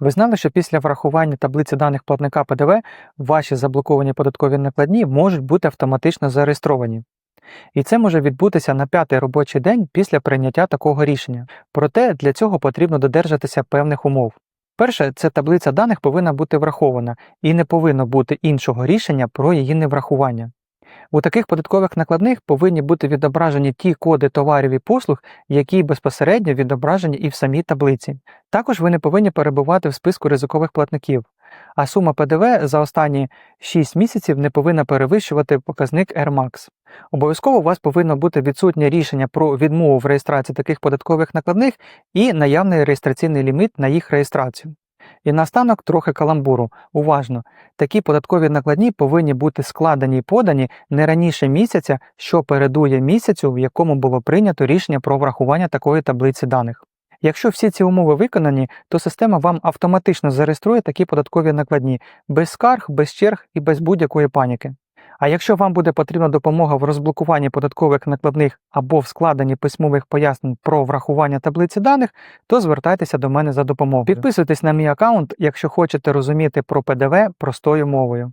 Ви знали, що після врахування таблиці даних платника ПДВ ваші заблоковані податкові накладні можуть бути автоматично зареєстровані. І це може відбутися на п'ятий робочий день після прийняття такого рішення. Проте для цього потрібно додержатися певних умов. Перше, це таблиця даних повинна бути врахована і не повинно бути іншого рішення про її неврахування. У таких податкових накладних повинні бути відображені ті коди товарів і послуг, які безпосередньо відображені і в самій таблиці. Також ви не повинні перебувати в списку ризикових платників, а сума ПДВ за останні 6 місяців не повинна перевищувати показник RMAX. Обов'язково у вас повинно бути відсутнє рішення про відмову в реєстрації таких податкових накладних і наявний реєстраційний ліміт на їх реєстрацію. І наостанок трохи каламбуру. Уважно, такі податкові накладні повинні бути складені і подані не раніше місяця, що передує місяцю, в якому було прийнято рішення про врахування такої таблиці даних. Якщо всі ці умови виконані, то система вам автоматично зареєструє такі податкові накладні без скарг, без черг і без будь-якої паніки. А якщо вам буде потрібна допомога в розблокуванні податкових накладних або в складенні письмових пояснень про врахування таблиці даних, то звертайтеся до мене за допомогою. Підписуйтесь на мій аккаунт, якщо хочете розуміти про ПДВ простою мовою.